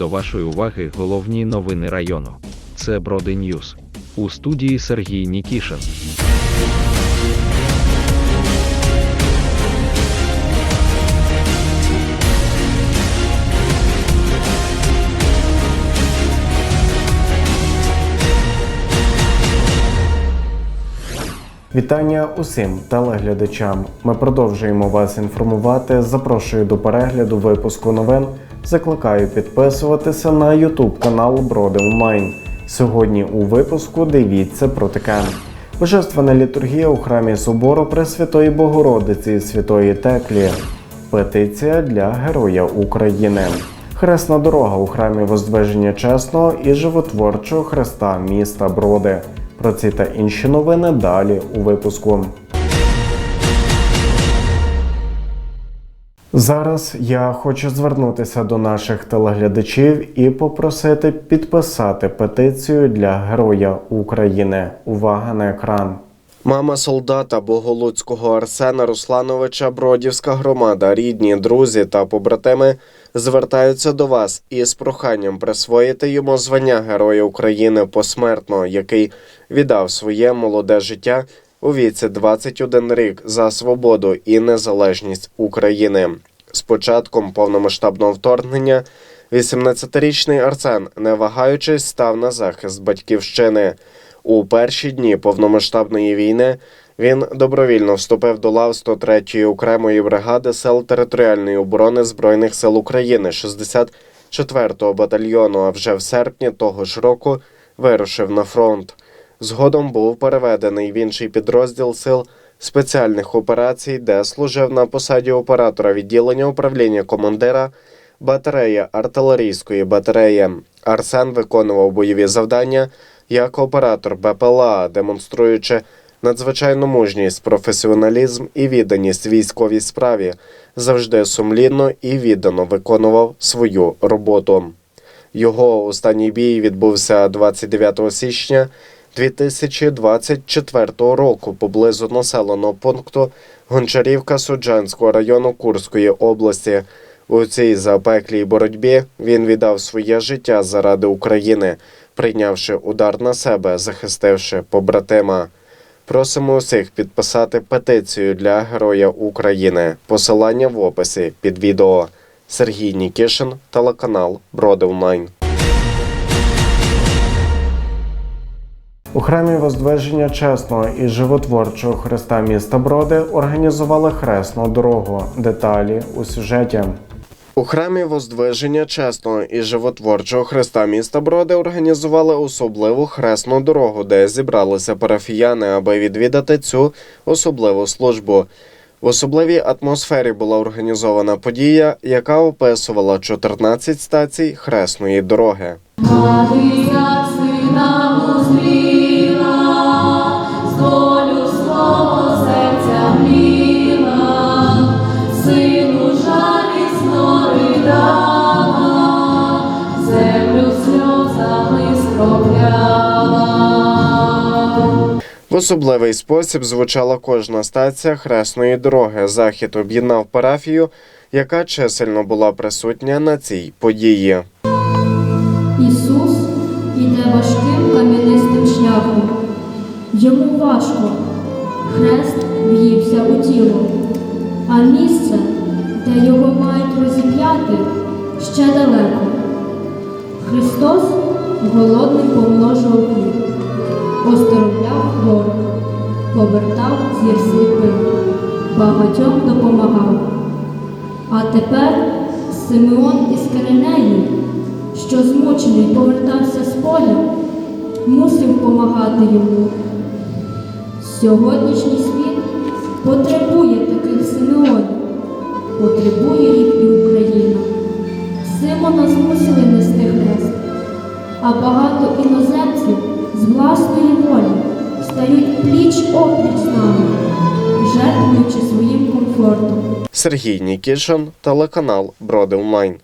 до вашої уваги головні новини району. Це Броди Ньюз. У студії Сергій Нікішин. Вітання усім телеглядачам. Ми продовжуємо вас інформувати. Запрошую до перегляду випуску новин. Закликаю підписуватися на YouTube канал Броди Онлайн. Сьогодні у випуску дивіться про таке. Божественна літургія у храмі Собору Пресвятої Богородиці Святої Теклі. Петиція для Героя України. Хресна дорога у храмі Воздвиження Чесного і животворчого Христа міста Броди. Про ці та інші новини далі у випуску. Зараз я хочу звернутися до наших телеглядачів і попросити підписати петицію для Героя України. Увага на екран. Мама солдата Боголуцького Арсена Руслановича, Бродівська громада, рідні, друзі та побратими звертаються до вас із проханням присвоїти йому звання Героя України посмертно, який віддав своє молоде життя у віці 21 рік за свободу і незалежність України. З початком повномасштабного вторгнення 18-річний Арсен, не вагаючись, став на захист батьківщини. У перші дні повномасштабної війни він добровільно вступив до лав 103-ї окремої бригади сил територіальної оборони Збройних сил України 64-го батальйону. А вже в серпні того ж року вирушив на фронт. Згодом був переведений в інший підрозділ сил спеціальних операцій, де служив на посаді оператора відділення управління командира батареї артилерійської батареї. Арсен виконував бойові завдання як оператор БПЛА, демонструючи надзвичайну мужність, професіоналізм і відданість військовій справі, завжди сумлінно і віддано виконував свою роботу. Його останній бій відбувся 29 січня 2024 року поблизу населеного пункту Гончарівка Суджанського району Курської області. У цій запеклій боротьбі він віддав своє життя заради України, прийнявши удар на себе, захистивши побратима. Просимо усіх підписати петицію для Героя України. Посилання в описі під відео. Сергій Нікішин, телеканал Броди У храмі Воздвиження Чесного і животворчого Христа міста Броди організували хресну дорогу. Деталі у сюжеті. У храмі Воздвиження Чесного і животворчого Христа міста Броди організували особливу хресну дорогу, де зібралися парафіяни, аби відвідати цю особливу службу. В особливій атмосфері була організована подія, яка описувала 14 стацій хресної дороги. Особливий спосіб звучала кожна стація хресної дороги. Захід об'єднав парафію, яка чисельно була присутня на цій події. Ісус іде важким кам'янистим шляхом. Йому важко, хрест в'ївся у тіло, а місце, де його мають розіп'яти, ще далеко. Христос голодний помножував повертав зір сліпих, багатьом допомагав. А тепер Симеон із Киринеї, що змучений повертався з поля, мусив помагати йому. Сьогоднішній світ потребує таких Симеонів, потребує їх і Україна. Симона змусили нести хрест, а багато іноземців з власної волі стають пліч опліч з нами, жертвуючи своїм комфортом. Сергій Нікішин, телеканал Броди Онлайн.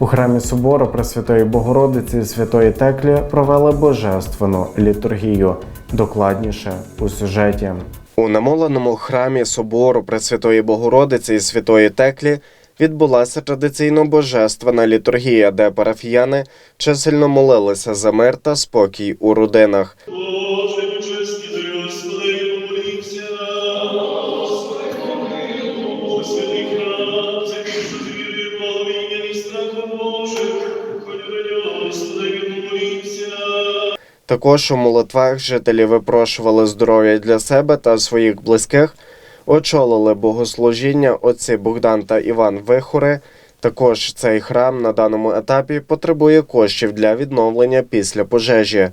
У храмі собору Пресвятої Богородиці і Святої Теклі провели божественну літургію. Докладніше у сюжеті. У намоленому храмі собору Пресвятої Богородиці і Святої Теклі відбулася традиційно божественна літургія, де парафіяни чисельно молилися за мир та спокій у родинах. Також у молитвах жителі випрошували здоров'я для себе та своїх близьких, очолили богослужіння отці Богдан та Іван Вихори. Також цей храм на даному етапі потребує коштів для відновлення після пожежі.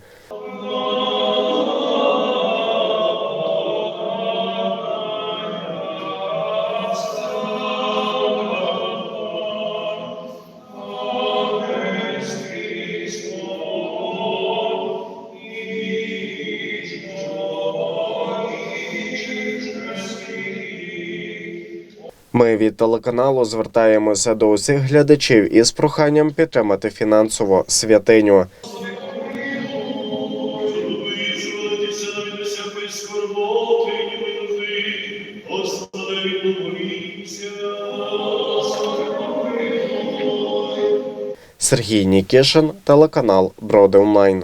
Від телеканалу звертаємося до усіх глядачів із проханням підтримати фінансово святиню. Сергій Нікішин, телеканал Броди Онлайн.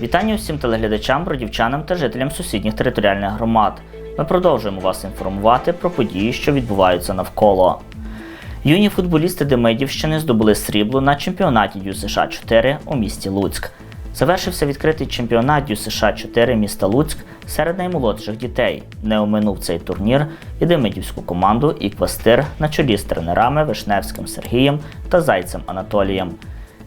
Вітання усім телеглядачам, бродівчанам та жителям сусідніх територіальних громад. Ми продовжуємо вас інформувати про події, що відбуваються навколо. Юні футболісти Демидівщини здобули срібло на чемпіонаті ЮСШ 4 у місті Луцьк. Завершився відкритий чемпіонат ЮСШ 4 міста Луцьк серед наймолодших дітей. Не оминув цей турнір і демидівську команду і квастир на чолі з тренерами Вишневським Сергієм та Зайцем Анатолієм.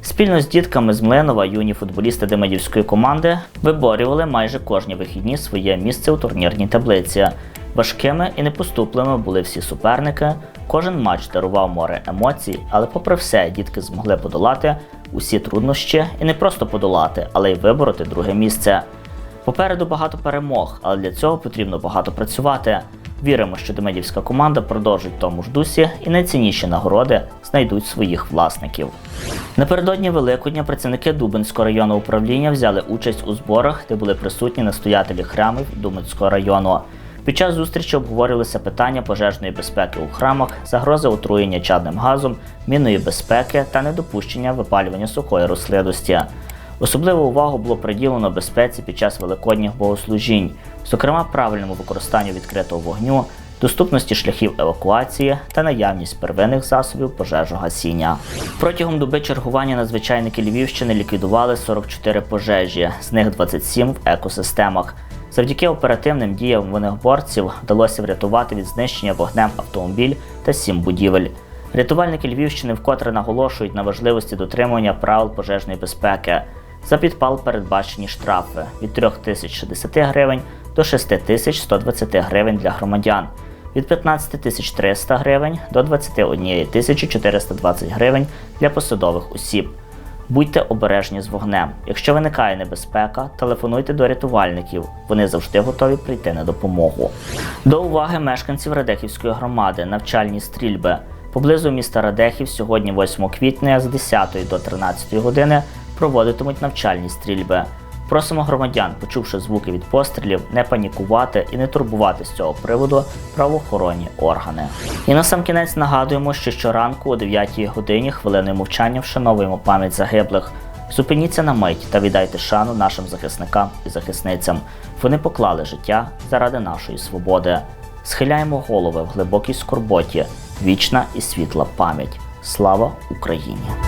Спільно з дітками з Млинова юні футболісти Демидівської команди виборювали майже кожні вихідні своє місце у турнірній таблиці. Важкими і непоступливими були всі суперники. Кожен матч дарував море емоцій, але попри все, дітки змогли подолати усі труднощі і не просто подолати, але й вибороти друге місце. Попереду багато перемог, але для цього потрібно багато працювати. Віримо, що демедівська команда продовжить в тому ж дусі і найцінніші нагороди знайдуть своїх власників. Напередодні Великодня працівники Дубинського районного управління взяли участь у зборах, де були присутні настоятелі храмів Дубинського району. Під час зустрічі обговорювалися питання пожежної безпеки у храмах, загрози отруєння чадним газом, мінної безпеки та недопущення випалювання сухої рослинності. Особливу увагу було приділено безпеці під час великодніх богослужінь, зокрема правильному використанню відкритого вогню, доступності шляхів евакуації та наявність первинних засобів пожежогасіння. Протягом доби чергування надзвичайники Львівщини ліквідували 44 пожежі, з них 27 в екосистемах. Завдяки оперативним діям вогнеборців вдалося врятувати від знищення вогнем автомобіль та сім будівель. Рятувальники Львівщини вкотре наголошують на важливості дотримання правил пожежної безпеки. За підпал передбачені штрафи від 3060 гривень до 6120 гривень для громадян, від 15 300 гривень до 21 420 гривень для посадових осіб. Будьте обережні з вогнем. Якщо виникає небезпека, телефонуйте до рятувальників. Вони завжди готові прийти на допомогу. До уваги мешканців Радехівської громади, навчальні стрільби. Поблизу міста Радехів сьогодні, 8 квітня, з 10 до 13 години проводитимуть навчальні стрільби. Просимо громадян, почувши звуки від пострілів, не панікувати і не турбувати з цього приводу правоохоронні органи. І на сам кінець нагадуємо, що щоранку о 9 годині хвилиною мовчання вшановуємо пам'ять загиблих. Зупиніться на мить та віддайте шану нашим захисникам і захисницям. Вони поклали життя заради нашої свободи. Схиляємо голови в глибокій скорботі, вічна і світла пам'ять. Слава Україні!